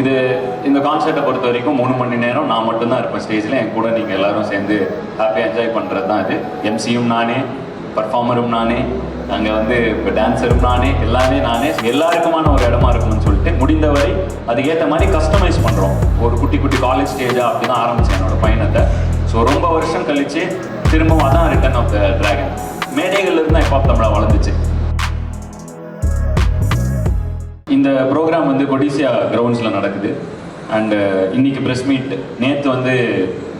இது இந்த கான்சர்ட்டை பொறுத்த வரைக்கும் மூணு மணி நேரம் நான் மட்டும்தான் இருப்பேன் ஸ்டேஜில் என் கூட நீங்கள் எல்லாரும் சேர்ந்து ஹாப்பியாக என்ஜாய் பண்ணுறது தான் இது எம்சியும் நானே பர்ஃபார்மரும் நானே அங்கே வந்து இப்போ டான்ஸரும் நானே எல்லாமே நானே எல்லாருக்குமான ஒரு இடமா இருக்கும்னு சொல்லிட்டு முடிந்தவரை அதுக்கேற்ற மாதிரி கஸ்டமைஸ் பண்ணுறோம் ஒரு குட்டி குட்டி காலேஜ் ஸ்டேஜாக அப்படி தான் ஆரம்பித்தேன் என்னோட பயணத்தை. ஸோ ரொம்ப வருஷம் கழித்து திரும்பவும் அதான் ரிட்டர்ன் ஆஃப் த ட்ராகன் மேடைகள்லேருந்து தான் இப்போ தமிழா வளர்ந்துச்சு. இந்த ப்ரோக்ராம் வந்து கொடிசியா கிரவுண்ட்ஸில் நடக்குது. அண்டு இன்றைக்கி ப்ரெஸ் மீட் நேற்று வந்து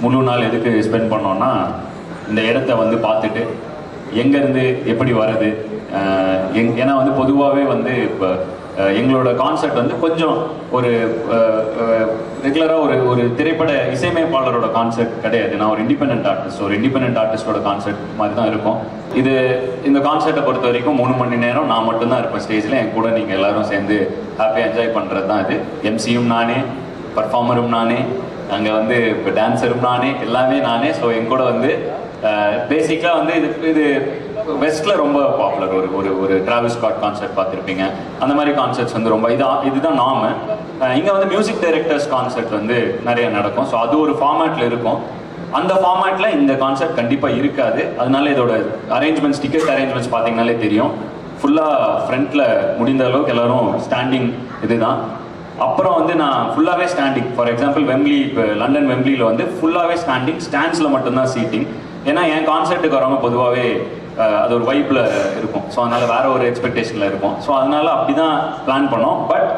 முழு நாள் எதுக்கு ஸ்பெண்ட் பண்ணோன்னா இந்த இடத்த வந்து பார்த்துட்டு எங்கேருந்து எப்படி வர்றது uh, எங் ஏன்னா வந்து பொதுவாகவே வந்து இப்போ எங்களோட கான்செப்ட் வந்து கொஞ்சம் ஒரு ரெகுலராக ஒரு ஒரு திரைப்பட இசையமைப்பாளரோட கான்செப்ட் கிடையாது. நான் ஒரு இண்டிபெண்ட் ஆர்டிஸ்ட் ஒரு இண்டிபெண்ட் ஆர்டிஸ்டோட கான்செப்ட் மாதிரி தான் இருக்கும். இது இந்த கான்செர்ட்டை பொறுத்த வரைக்கும் மூணு மணி நேரம் நான் மட்டும்தான் இருப்பேன் ஸ்டேஜில் என் கூட நீங்கள் எல்லாரும் சேர்ந்து ஹாப்பியாக என்ஜாய் பண்ணுறது தான் இது எம்சியும் நானே பர்ஃபார்மரும் நானே அங்கே வந்து இப்போ டான்ஸரும் நானே எல்லாமே நானே. ஸோ என் கூட வந்து பேசிக்காக வந்து இது இது வெஸ்ட்டில் ரொம்ப பாப்புலர் ஒரு ஒரு ஒரு டிராவல் ஸ்காட் கான்சர்ட் பார்த்துருப்பீங்க. அந்த மாதிரி கான்சர்ட்ஸ் வந்து ரொம்ப இதான் இதுதான் நாம. இங்கே வந்து மியூசிக் டைரக்டர்ஸ் கான்சர்ட் வந்து நிறைய நடக்கும். ஸோ அது ஒரு ஃபார்மேட்டில் இருக்கும். அந்த ஃபார்மேட்ல இந்த கான்செப்ட் கண்டிப்பாக இருக்காது. அதனால இதோட அரேஞ்ச்மெண்ட்ஸ் டிக்கெட் அரேஞ்ச்மெண்ட்ஸ் பார்த்தீங்கனாலே தெரியும். ஃபுல்லாக ஃப்ரண்ட்டில் முடிந்த அளவுக்கு எல்லாரும் ஸ்டாண்டிங் இதுதான். அப்புறம் வந்து நான் ஃபுல்லாகவே ஸ்டாண்டிங் ஃபார் எக்ஸாம்பிள் வெம்லி இப்போ லண்டன் வெம்லியில் வந்து ஃபுல்லாகவே ஸ்டாண்டிங் ஸ்டாண்ட்ஸில் மட்டும்தான் சீட்டிங் ஏன்னா என் கான்சர்ட்டுக்கு வரவங்க பொதுவாகவே அது ஒரு வைப்பில் இருக்கும். ஸோ அதனால் வேற ஒரு எக்ஸ்பெக்டேஷனில் இருக்கும். ஸோ அதனால அப்படி தான் பிளான் பண்ணோம் பட்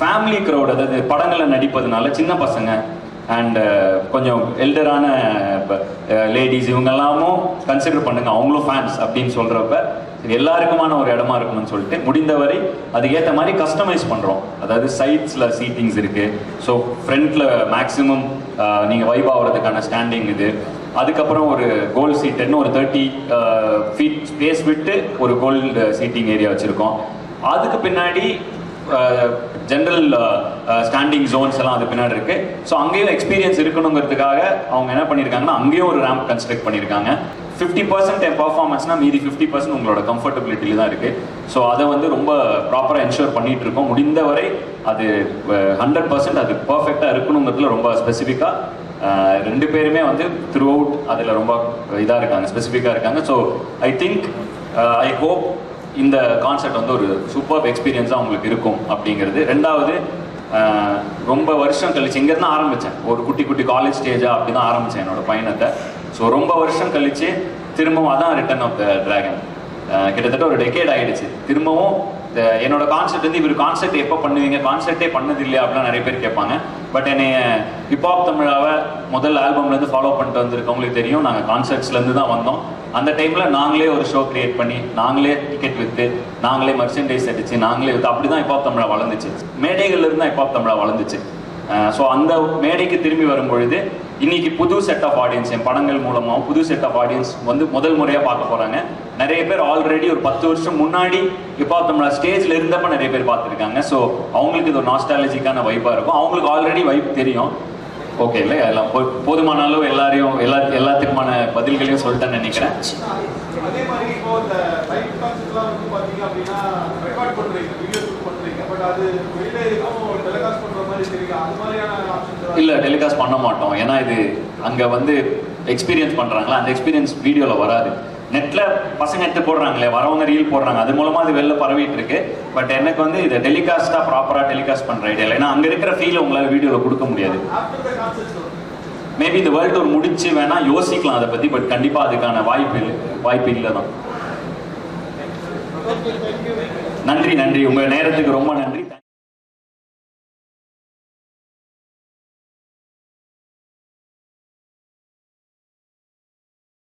ஃபேமிலி க்ரௌட் அதாவது படங்களில் நடிப்பதுனால சின்ன பசங்க அண்ட் கொஞ்சம் எல்டரான லேடிஸ் இவங்கெல்லாமும் கன்சிடர் பண்ணுங்க. அவங்களும் ஃபேன்ஸ் அப்படின்னு சொல்கிறப்ப எல்லாருக்குமான ஒரு இடமா இருக்கணும்னு சொல்லிட்டு முடிந்தவரை அதுக்கேற்ற மாதிரி கஸ்டமைஸ் பண்ணுறோம் அதாவது சைட்ஸில் சீட்டிங்ஸ் இருக்குது ஸோ ஃப்ரண்ட்டில் மேக்ஸிமம் நீங்கள் வைப் ஆகிறதுக்கான ஸ்டாண்டிங் இது. அதுக்கப்புறம் ஒரு கோல் சீட்டுன்னு ஒரு தேர்ட்டி ஃபீட் ஸ்பேஸ் விட்டு ஒரு கோல்டு சீட்டிங் ஏரியா வச்சுருக்கோம். அதுக்கு பின்னாடி ஜென்ரல் ஸ்டாண்டிங் ஜோன்ஸ் எல்லாம் அது பின்னாடி இருக்கு. ஸோ அங்கேயும் எக்ஸ்பீரியன்ஸ் இருக்கணுங்கிறதுக்காக அவங்க என்ன பண்ணியிருக்காங்கன்னா அங்கேயும் ஒரு ரேம்ப் கன்ஸ்ட்ரக்ட் பண்ணியிருக்காங்க. ஃபிஃப்டி பர்சன்ட் என் பர்ஃபார்மன்ஸ்னா மீதி ஃபிஃப்டி பர்சன்ட் உங்களோட கம்ஃபர்டபிலிட்டியில் தான் இருக்கு. ஸோ அதை வந்து ரொம்ப ப்ராப்பராக என்ஷூர் பண்ணிட்டு இருக்கோம். முடிந்தவரை அது ஹண்ட்ரட் பர்சன்ட் அது பர்ஃபெக்டாக இருக்கணுங்கிறதுல ரொம்ப ஸ்பெசிஃபிக்காக ரெண்டு பேருமே வந்து த்ரூ அவுட் அதில் ரொம்ப இதாக இருக்காங்க ஸ்பெசிஃபிக்காக இருக்காங்க. So I think I hope இந்த கான்செப்ட் வந்து ஒரு சூப்பர் எக்ஸ்பீரியன்ஸாக உங்களுக்கு இருக்கும் அப்படிங்கிறது. ரெண்டாவது ரொம்ப வருஷம் கழிச்சு இங்கேருந்து ஆரம்பித்தேன் ஒரு குட்டி குட்டி காலேஜ் ஸ்டேஜாக அப்படி தான் ஆரம்பித்தேன் என்னோட பயணத்தை. ஸோ ரொம்ப வருஷம் கழிச்சு திரும்பவும் அதான் ரிட்டர்ன் ஆஃப் த டிராகன் கிட்டத்தட்ட ஒரு டெக்கேட் ஆகிடுச்சு திரும்பவும் இந்த என்னோட கான்செப்ட் வந்து இவர் கான்செப்ட் எப்போ பண்ணுவீங்க? கான்செப்டே பண்ணது இல்லையா அப்படிலாம் நிறைய பேர் கேட்பாங்க. பட் என்னை ஹிப்ஹாப் தமிழாவை முதல் ஆல்பம்லேருந்து ஃபாலோ பண்ணிட்டு வந்திருக்கவங்களுக்கு தெரியும். நாங்கள் கான்செர்ட்ஸ்லேருந்து தான் வந்தோம். அந்த டைமில் நாங்களே ஒரு ஷோ கிரியேட் பண்ணி நாங்களே டிக்கெட் விற்று நாங்களே மர்ச்சன்டைஸ் அடிச்சு நாங்களே விற்று அப்படி தான் ஹிப்ஹாப் தமிழா வளர்ந்துச்சு. மேடைகள்லேருந்து தான் ஹிப்ஹாப் தமிழா வளர்ந்துச்சு. ஸோ அந்த மேடைக்கு திரும்பி வரும்பொழுது இன்னைக்கு புது செட் ஆஃப் ஆடியன்ஸ் என் படங்கள் மூலமாக புது செட் ஆஃப் ஆடியன்ஸ் வந்து முதல் முறையாக பார்க்க போகிறாங்க நிறைய பேர் ஆல்ரெடி ஒரு பத்து வருஷம் முன்னாடி இப்போ தமிழா ஸ்டேஜில் இருந்தப்ப நிறைய பேர் பார்த்துருக்காங்க. ஸோ அவங்களுக்கு இது ஒரு நாஸ்டாலஜிக்கான வைப்பாக இருக்கும். அவங்களுக்கு ஆல்ரெடி வைப் தெரியும். ஓகே இல்லை எல்லாம் போதுமான அளவு எல்லாரையும் எல்லா எல்லாத்துக்குமான பதில்களையும் சொல்லிட்டேன்னு நினைக்கிறேன். இல்லை டெலிகாஸ்ட் பண்ண மாட்டோம். ஏன்னா இது அங்கே வந்து எக்ஸ்பீரியன்ஸ் பண்ணுறாங்களா அந்த எக்ஸ்பீரியன்ஸ் வீடியோவில் வராது. நெட்டில் பசங்க எடுத்து போடுறாங்களே வரவங்க ரீல் போடுறாங்க. அது மூலமாக அது வெளில பரவிட்டு இருக்கு பட் எனக்கு வந்து இதை டெலிகாஸ்ட்டாக ப்ராப்பராக டெலிகாஸ்ட் பண்ணுற ஐடியா ஏன்னா அங்கே இருக்கிற ஃபீல் உங்களால் வீடியோவில் கொடுக்க முடியாது. மேபி இந்த வேர்ல்டு டூர் முடிச்சு வேணா யோசிக்கலாம் அதை பற்றி பட் கண்டிப்பாக அதுக்கான வாய்ப்பு இல்லை. வாய்ப்பு இல்லை தான் நன்றி நன்றி. உங்கள் நேரத்துக்கு ரொம்ப நன்றி.